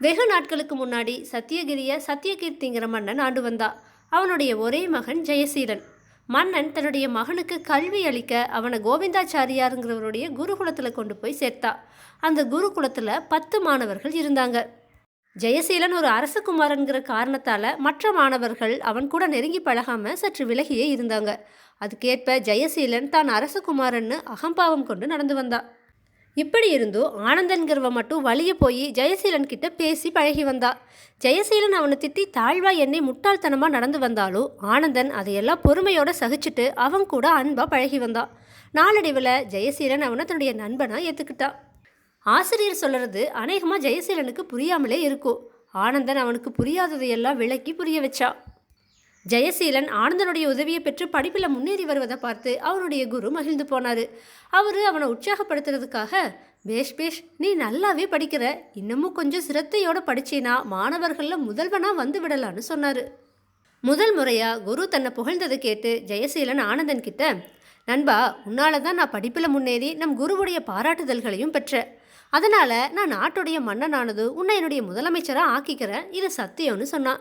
வெகு நாட்களுக்கு முன்னாடி சத்தியகிரிய சத்தியகீர்த்திங்கிற மன்னன் ஆண்டு வந்தா. அவனுடைய ஒரே மகன் ஜெயசீலன். மன்னன் தன்னுடைய மகனுக்கு கல்வி அளிக்க அவனை கோவிந்தாச்சாரியாருங்கிறவருடைய குருகுலத்தில் கொண்டு போய் சேர்த்தா. அந்த குருகுலத்தில் பத்து மாணவர்கள் இருந்தாங்க. ஜெயசீலன் ஒரு அரசகுமாரன்கிற காரணத்தால் மற்ற மாணவர்கள் அவன் கூட நெருங்கி பழகாமல் சற்று விலகியே இருந்தாங்க. அதுக்கேற்ப ஜெயசீலன் தான் அரசகுமாரன்னு அகம்பாவம் கொண்டு நடந்து வந்தான் இப்படி இருந்தும் ஆனந்தன்கிறவ மட்டும் வழிய போய் ஜெயசீலன் கிட்ட பேசி பழகி வந்தா. ஜெயசீலன் அவனை திட்டி தாழ்வா என்னை முட்டாள்தனமாக நடந்து வந்தாலும் ஆனந்தன் அதையெல்லாம் பொறுமையோட சகிச்சுட்டு அவன் கூட அன்பா பழகி வந்தான் நாளடைவில் ஜெயசீலன் அவனை தன்னுடைய நண்பனா ஏற்றுக்கிட்டான் ஆசிரியர் சொல்றது அநேகமாக ஜெயசீலனுக்கு புரியாமலே இருக்கும் ஆனந்தன் அவனுக்கு புரியாததையெல்லாம் விளக்கி புரிய வச்சான் ஜெயசீலன் ஆனந்தனுடைய உதவியை பெற்று படிப்பில் முன்னேறி வருவதை பார்த்து அவனுடைய குரு மகிழ்ந்து போனார். அவர் அவனை உற்சாகப்படுத்துறதுக்காக பேஷ் பேஷ் நீ நல்லாவே படிக்கிற. இன்னமும் கொஞ்சம் சிரத்தையோடு படிச்சேன்னா மாணவர்களில் முதல்வனாக வந்து விடலான்னு சொன்னார். முதல் முறையாக குரு தன்னை புகழ்ந்ததை கேட்டு ஜெயசீலன் ஆனந்தன் கிட்ட நண்பா உன்னால தான் நான் படிப்பில் முன்னேறி நம் குருவுடைய பாராட்டுதல்களையும் பெற்றேன் அதனால் நான் நாட்டுடைய மன்னனானது உன்னை என்னுடைய முதலமைச்சராக ஆக்கிக்கிறேன். இது சத்தியம்னு சொன்னான்.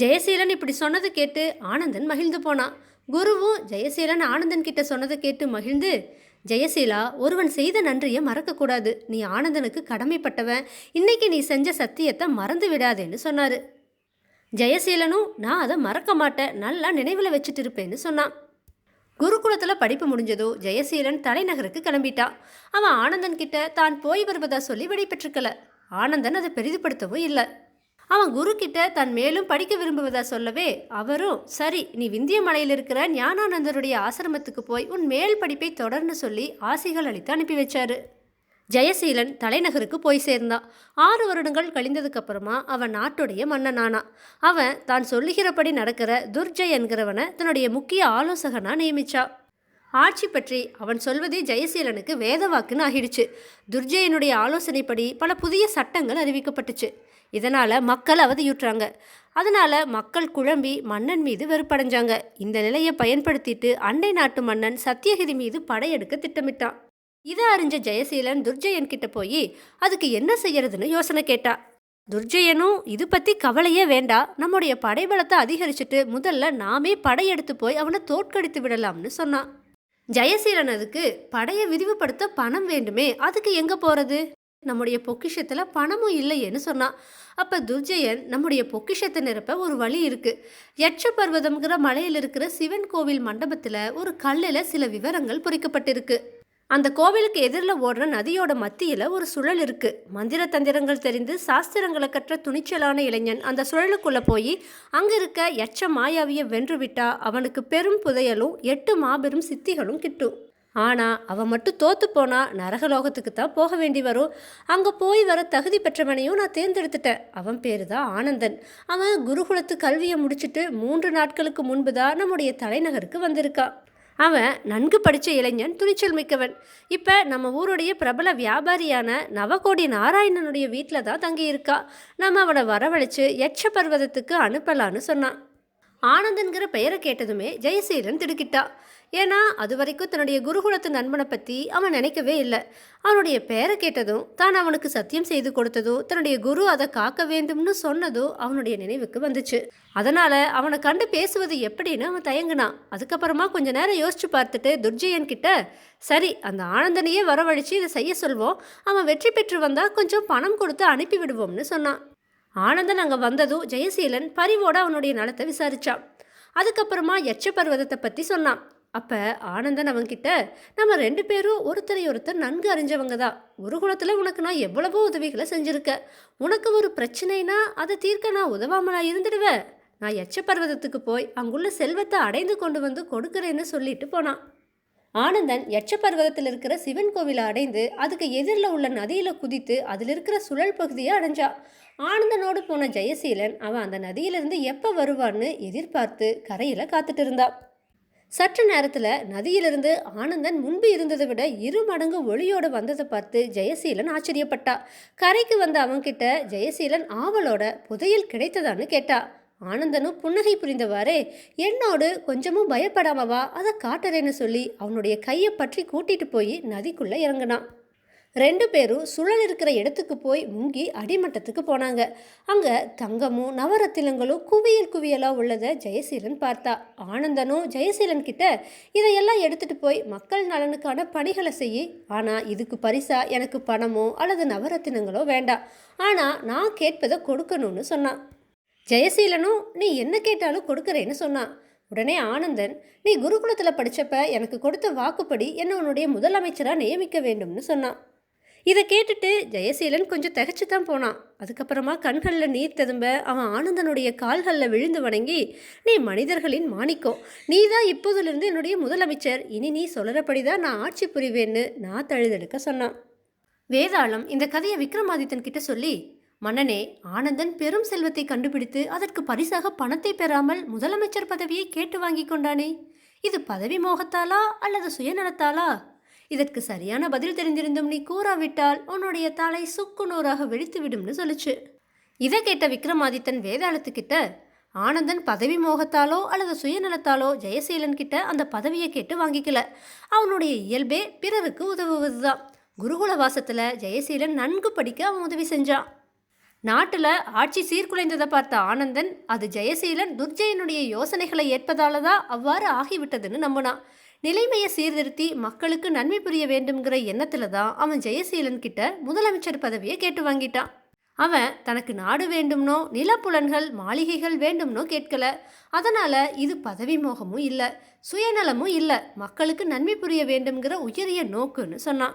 ஜெயசீலன் இப்படி சொன்னது கேட்டு ஆனந்தன் மகிழ்ந்து போனான் குருவும் ஜெயசீலன் ஆனந்தன் கிட்ட சொன்னதை கேட்டு மகிழ்ந்து ஜெயசீலா ஒருவன் செய்த நன்றியை மறக்கக்கூடாது நீ ஆனந்தனுக்கு கடமைப்பட்டவன். இன்னைக்கு நீ செஞ்ச சத்தியத்தை மறந்து விடாதேன்னு சொன்னார். ஜெயசீலனும் நான் அதை மறக்க மாட்டேன். நல்லா நினைவில் வச்சுட்டு இருப்பேன்னு சொன்னான். குருகுலத்தில் படிப்பு முடிஞ்சதோ ஜெயசீலன் தலைநகருக்கு கிளம்பிட்டான் அவன் ஆனந்தன் கிட்ட தான் போய் வருவதா சொல்லி விடைபெற்றுக்கல ஆனந்தன் அதை பெரிதுபடுத்தவும் இல்லை. அவன் குரு கிட்ட தான் மேலும் படிக்க விரும்புவதா சொல்லவே அவரும் சரி நீ விந்திய மலையில் இருக்கிற ஞானானந்தருடைய ஆசிரமத்துக்கு போய் உன் மேல் படிப்பை தொடர்ந்து சொல்லி ஆசைகள் அளித்து அனுப்பி வச்சாரு. ஜெயசீலன் தலைநகருக்கு போய் சேர்ந்தான். ஆறு வருடங்கள் கழிந்ததுக்கப்புறமா அவன் நாட்டுடைய மன்னனானான் அவன் தான் சொல்லுகிறபடி நடக்கிற துர்ஜய் என்கிறவனை தன்னுடைய முக்கிய ஆலோசகனாக நியமிச்சா. ஆட்சி பற்றி அவன் சொல்வதே ஜெயசீலனுக்கு வேதவாக்குன்னு ஆகிடுச்சு. துர்ஜயனுடைய ஆலோசனைப்படி பல புதிய சட்டங்கள் அறிவிக்கப்பட்டுச்சு. இதனால் மக்கள் அவதியுற்றாங்க. அதனால் மக்கள் குழம்பி மன்னன் மீது வெறுப்படைஞ்சாங்க. இந்த நிலையை பயன்படுத்திட்டு அண்டை நாட்டு மன்னன் சத்தியகிரி மீது படையெடுக்க திட்டமிட்டான். இதை அறிஞ்ச ஜெயசீலன் துர்ஜயன் கிட்ட போய் அதுக்கு என்ன செய்யறதுன்னு யோசனை கேட்டா. துர்ஜயனும் இது பற்றி கவலையே வேண்டாம் நம்முடைய படைபலத்தை அதிகரிச்சுட்டு முதல்ல நாமே படையெடுத்து போய் அவனை தோற்கடித்து விடலாம்னு சொன்னான். ஜெயசீலன் அதுக்கு படையை விரிவுபடுத்த பணம் வேண்டுமே. அதுக்கு எங்கே போகிறது நம்முடைய பொக்கிஷத்தில் பணமும் இல்லையேன்னு சொன்னான் அப்போ துர்ஜயன் நம்முடைய பொக்கிஷத்தை நிரப்ப ஒரு வழி இருக்குது யட்ச பர்வதம்ங்கிற மலையில் இருக்கிற சிவன் கோவில் மண்டபத்தில் ஒரு கல்லில் சில விவரங்கள் பொறிக்கப்பட்டிருக்கு. அந்த கோவிலுக்கு எதிரில் ஓடுற நதியோட மத்தியில் ஒரு சுழல் இருக்குது மந்திர தந்திரங்கள் தெரிந்து சாஸ்திரங்களை கற்ற துணிச்சலான இளைஞன் அந்த சுழலுக்குள்ளே போய் அங்கே இருக்க எச்ச மாயாவியை வென்று விட்டா அவனுக்கு பெரும் புதையலும் எட்டு மாபெரும் சித்திகளும் கிட்டும். ஆனால் அவன் மட்டும் தோத்து போனால் நரகலோகத்துக்கு தான் போக வேண்டி வரும். அங்கே போய் வர தகுதி பெற்றவனையும் நான் தேர்ந்தெடுத்துட்டேன். அவன் பேர் தான் ஆனந்தன். அவன் குருகுலத்து கல்வியை முடிச்சுட்டு மூன்று நாட்களுக்கு முன்பு தான் நம்முடைய தலைநகருக்கு வந்திருக்கான். அவன் நன்கு படித்த இளைஞன் துணிச்சல் மிக்கவன். இப்போ நம்ம ஊருடைய பிரபல வியாபாரியான நவகோடி நாராயணனுடைய வீட்டில் தான் தங்கியிருக்கா. நம்ம அவனை வரவழைச்சு யட்ச பர்வதத்துக்கு அனுப்பலான்னு சொன்னான். ஆனந்தன்கிற பெயரை கேட்டதுமே ஜெயசீலன் திடுக்கிட்டா. ஏன்னா அது வரைக்கும் தன்னுடைய குருகுலத்து நண்பனை பற்றி அவன் நினைக்கவே இல்லை. அவனுடைய பெயரை கேட்டதும் தான் அவனுக்கு சத்தியம் செய்து கொடுத்ததோ தன்னுடைய குரு அதை காக்க வேண்டும்னு சொன்னதும் அவனுடைய நினைவுக்கு வந்துச்சு. அதனால் அவனை கண்டு பேசுவது எப்படின்னு அவன் தயங்கினான். அதுக்கப்புறமா கொஞ்ச நேரம் யோசிச்சு பார்த்துட்டு துர்ஜயன் கிட்ட சரி அந்த ஆனந்தனையே வரவழைச்சு இதை செய்ய சொல்வோம். அவன் வெற்றி பெற்று வந்தால் கொஞ்சம் பணம் கொடுத்து அனுப்பி விடுவோம்னு சொன்னான். ஆனந்தன் அங்கே வந்ததும் ஜெயசீலன் பரிவோட அவனுடைய நலத்தை விசாரித்தான் அதுக்கப்புறமா யட்ச பர்வதத்தை பற்றி சொன்னான். அப்போ ஆனந்தன் அவன்கிட்ட நம்ம ரெண்டு பேரும் ஒருத்தரை ஒருத்தர் நன்கு அறிஞ்சவங்க தான். ஒரு குலத்தில் உனக்கு நான் எவ்வளவோ உதவிகளை செஞ்சுருக்கேன் உனக்கு ஒரு பிரச்சனைனா அதை தீர்க்க நான் உதவாமலா இருந்துடுவேன் நான் யட்ச பர்வதத்துக்கு போய் அங்குள்ள செல்வத்தை அடைந்து கொண்டு வந்து கொடுக்குறேன்னு சொல்லிட்டு போனான். ஆனந்தன் யட்ச பர்வதத்தில் இருக்கிற சிவன் கோவிலை அடைந்து அதுக்கு எதிரில் உள்ள நதியில் குதித்து அதில் இருக்கிற சுழல் பகுதியை அடைஞ்சா. ஆனந்தனோடு போன ஜெயசீலன் அவன் அந்த நதியிலிருந்து எப்போ வருவான்னு எதிர்பார்த்து கரையில் காத்துட்டு இருந்தான் சற்று நேரத்தில் நதியிலிருந்து ஆனந்தன் முன்பு இருந்ததை விட இரு மடங்கு ஒளியோடு வந்ததை பார்த்து ஜெயசீலன் ஆச்சரியப்பட்டா. கரைக்கு வந்த அவன்கிட்ட ஜெயசீலன் ஆவலோட புதையல் கிடைத்ததான்னு கேட்டா. ஆனந்தனும் புன்னகை புரிந்தவாறே என்னோடு கொஞ்சமும் பயப்படாமவா அதை காட்டுறேன்னு சொல்லி அவனுடைய கையை பற்றி கூட்டிட்டு போய் நதிக்குள்ளே இறங்கினான். ரெண்டு பேரும் சுழல் இருக்கிற இடத்துக்கு போய் முங்கி அடிமட்டத்துக்கு போனாங்க. அங்கே தங்கமும் நவரத்தினங்களும் குவியல் குவியலாக உள்ளதை ஜெயசீலன் பார்த்தா. ஆனந்தனும் ஜெயசீலன் கிட்ட இதையெல்லாம் எடுத்துகிட்டு போய் மக்கள் நலனுக்கான பணிகளை செய் ஆனால் இதுக்கு பரிசா எனக்கு பணமோ அல்லது நவரத்தினங்களோ வேண்டாம். ஆனால் நான் கேட்பதை கொடுக்கணும்னு சொன்னான். ஜெயசீலனும் நீ என்ன கேட்டாலும் கொடுக்குறேன்னு சொன்னான். உடனே ஆனந்தன் நீ குருகுலத்தில் படித்தப்ப எனக்கு கொடுத்த வாக்குப்படி என்னை உன்னுடைய முதலமைச்சராக நியமிக்க வேண்டும்னு சொன்னான். இதை கேட்டுட்டு ஜெயசீலன் கொஞ்சம் திகச்சு தான் போனான். அதுக்கப்புறமா கண்களில் நீர் ததும்ப அவன் ஆனந்தனுடைய கால்களில் விழுந்து வணங்கி நீ மனிதர்களின் மாணிக்கம். நீ தான் இப்போதிலிருந்து என்னுடைய முதலமைச்சர். இனி நீ சொல்கிறபடி தான் நான் ஆட்சி புரிவேன்னு நான் தழுதெடுக்க சொன்னான். வேதாளம் இந்த கதையை விக்ரமாதித்தன் கிட்ட சொல்லி மன்னனே ஆனந்தன் பெரும் செல்வத்தை கண்டுபிடித்து அதற்கு பரிசாக பணத்தை பெறாமல் முதலமைச்சர் பதவியை கேட்டு வாங்கி கொண்டானே? இது பதவி மோகத்தாலா அல்லது சுயநலத்தாலா? இதற்கு சரியான பதில் தெரிந்திருந்தும் நீ கூறாவிட்டால் உன்னுடைய தலை சுக்கு நூறாக வெடித்து விடும்னு சொல்லுச்சு. இதை கேட்ட விக்ரமாதித்தன் வேதாளத்துக்கிட்ட ஆனந்தன் பதவி மோகத்தாலோ அல்லது சுயநலத்தாலோ ஜெயசீலன் கிட்ட அந்த பதவியை கேட்டு வாங்கிக்கல. அவனுடைய இயல்பே பிறருக்கு உதவுவதுதான். குருகுல வாசத்துல ஜெயசீலன் நன்கு படிக்க அவன் உதவி செஞ்சான். நாட்டில் ஆட்சி சீர்குலைந்ததை பார்த்த ஆனந்தன் அது ஜெயசீலன் துர்ஜயனுடைய யோசனைகளை ஏற்பதால தான் அவ்வாறு ஆகிவிட்டதுன்னு நம்பினான் நிலைமையை சீர்திருத்தி மக்களுக்கு நன்மை புரிய வேண்டும்ங்கிற எண்ணத்துல தான் அவன் ஜெயசீலன் கிட்ட முதலமைச்சர் பதவியை கேட்டு வாங்கிட்டான். அவன் தனக்கு நாடு வேண்டும்னோ நிலப்புலன்கள் மாளிகைகள் வேண்டும்னோ கேட்கல. அதனால இது பதவி மோகமும் இல்லை சுயநலமும் இல்லை மக்களுக்கு நன்மை புரிய வேண்டும்ங்கிற உயரிய நோக்குன்னு சொன்னான்.